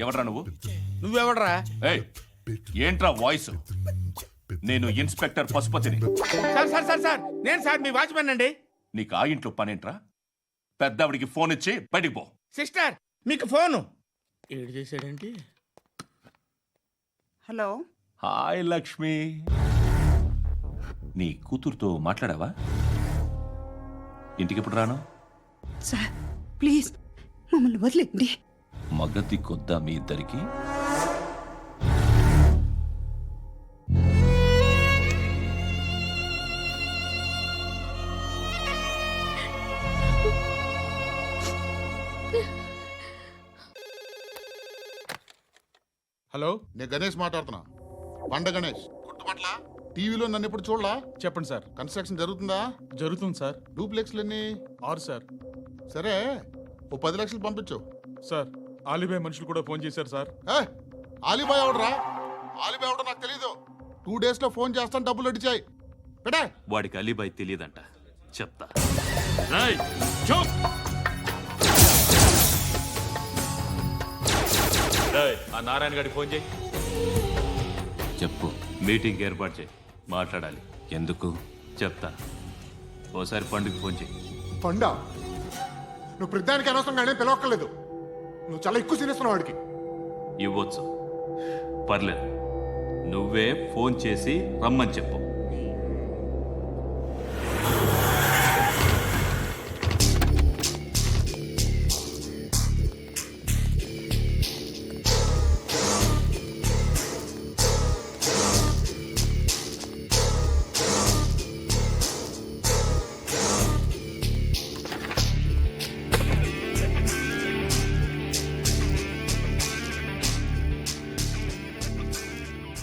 ఎవడ్రా నువ్వు? నువ్వెవడరా? ఏయ్ ఏంట్రా వాయిస్? నేను ఇన్స్పెక్టర్ పశుపతిని. సార్ సార్ సార్ సార్ నేను సార్ మీ వాచ్మెన్ అండి. నీకు ఆ ఇంట్లో పనేంట్రా? పెద్దవిడికి ఫోన్ ఇచ్చి బయటికి పో. సిస్టర్ మీకు ఫోను. ఏడు చేశాడేంటి? హలో. హాయ్ లక్ష్మి. నీ కూతురుతో మాట్లాడావా? ఇంటికి ఎప్పుడు రాను? సార్ ప్లీజ్ మమ్మల్ని వదిలేండి మగతి కొద్దా మీ ఇద్దరికి? హలో? నేను గణేష్ మాట్లాడుతున్నా. బండ గణేష్. గుర్తుపట్ల టీవీలో నన్ను ఎప్పుడు చూడలా? చెప్పండి సార్. కన్స్ట్రక్షన్ జరుగుతుందా? జరుగుతుంది సార్. డూప్లెక్స్లు ఎన్ని ఆరు సార్. సరే ఓ పది లక్షలు పంపించు. సార్ ఆలిబాయ్ మనుషులు కూడా ఫోన్ చేశారు సార్. ఏ ఆలిబాయ్ ఎవడరా? ఆలిబాయ్ ఎవడో నాకు తెలీదు. టూ డేస్లో ఫోన్ చేస్తాను డబ్బులు అడిచాయి. పెడే వాడికి అలీబాయ్ తెలియదంట చెప్తా. రేయ్, చూప్. రేయ్, ఆ నారాయణ గారికి ఫోన్ చేయి. చెప్పు మీటింగ్ ఏర్పాటు చేయి. మాట్లాడాలి. ఎందుకు? చెప్తా. ఓసారి పండుగ ఫోన్ చేయి పండా? నువ్వు ప్రతిదానికి అనవసరంగానే పిలవక్కర్లేదు. నువ్వు చాలా ఎక్కువ సీనిస్తున్నావు వాడికి. ఇవ్వచ్చు. పర్లేదు. నువ్వే ఫోన్ చేసి రమ్మని చెప్పు.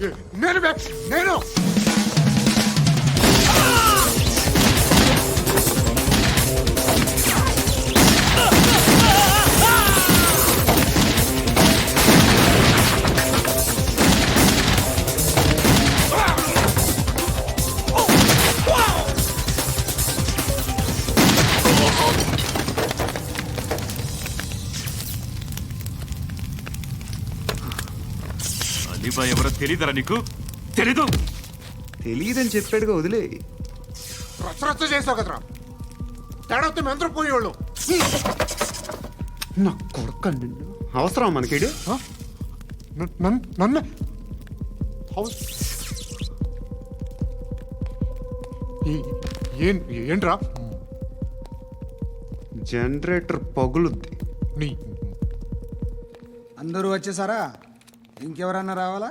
ఏ, ఏ, ఏ, తెలీదరా నీకు? తెలీదు. తెలియదని చెప్పాడుగా వదిలే. రచ్చ రచ్చ చేసావు కదరా. తేడా మెంతరం పోయేవాళ్ళు. నా కొడుకు నిన్ను. అవసరం మనకిడు? నన్ను ఏంట్రా? జనరేటర్ పగులుద్ది. నీ అందరూ వచ్చేసారా? ఇంకెవరన్నా రావాలా?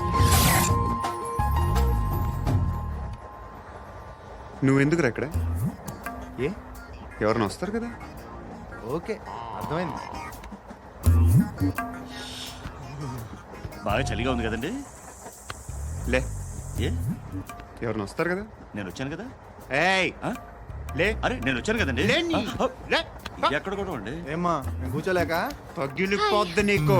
నువ్వెందుకు అక్కడ ఏ? ఎవరైనా వస్తారు కదా? ఓకే అర్థమైంది. బాగా చలిగా ఉంది కదండి? లే. ఏ? ఎవరైనా వస్తారు కదా? నేను వచ్చాను కదా? ఏయ్! ఆ? లే. అరే నేను వచ్చాను కదండి. ఆ, లే. ఎక్కడ కూడా అండి ఏమ్మా నేను కూర్చోలేక? పగిలిపోద్ది నీకు.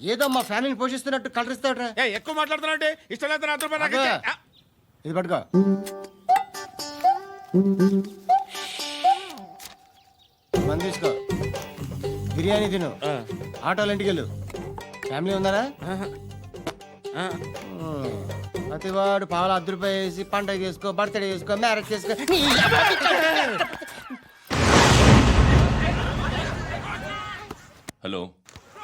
ఏదో మా ఫ్యామిలీని పోషిస్తున్నట్టు కలరిస్తావుట్రా ఏయ్, ఎక్కువ మాట్లాడుతున్నావు ఇష్టం లేదు నా రూపాయలు నాకు అబ్బా. ఇచ్చే. ఆ, ఇది పట్టుకో మంది తీసుకో బిర్యానీ తిను ఆ. ఆటోలు ఇంటికి వెళ్ళు ఫ్యామిలీ ఉందారా ఆ. ఉమ్. ప్రతివాడు పావులు అర్ధ రూపాయి వేసి పండగ చేసుకో బర్త్డే చేసుకో మ్యారేజ్ చేసుకో హలో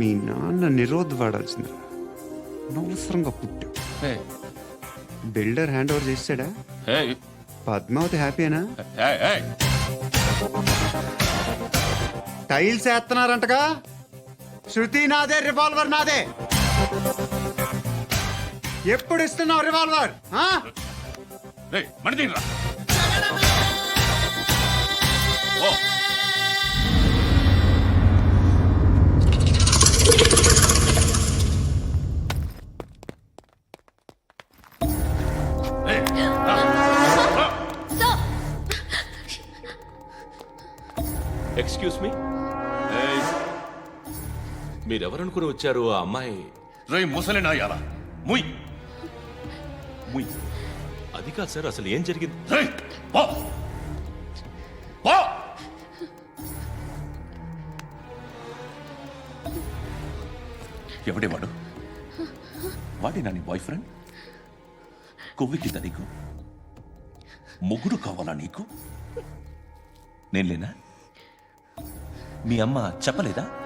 మీ నాన్న నిరోధ్ వాడాల్సింది. అనవసరంగా పుట్టావు. బిల్డర్ హ్యాండ్ ఓవర్ చేసాడా పద్మావతి హ్యాపీనా? టైల్స్ వేస్తున్నారంటగా? శృతి నాదే రివాల్వర్ నాదే. ఎప్పుడు ఇస్తున్నావు రివాల్వర్ ఆ? ఎక్స్క్యూజ్ మీరెవరనుకుని వచ్చారు ఆ అమ్మాయి? రే ముసలి నాయాల ముయ్. ముయ్. అది కాదు సార్ అసలు ఏం జరిగింది? రే పో. పో. ఎవడే వాడు? వాడేనా నీ బాయ్ ఫ్రెండ్ కొవ్వెక్కిందా నీకు? మొగుడు కావాలా నీకు? నేను లేనా? మీ అమ్మ చెప్పలేదా?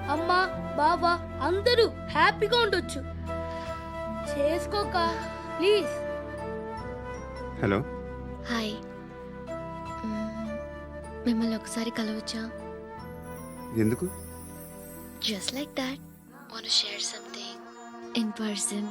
అమ్మ బావ అందరూ హ్యాపీగా ఉండొచ్చు. చేసుకోక ప్లీజ్. హలో. హాయ్. మ్మ్. మిమ్మల్ని ఒకసారి కలవచ్చా? ఎందుకు? Just like that want share something in person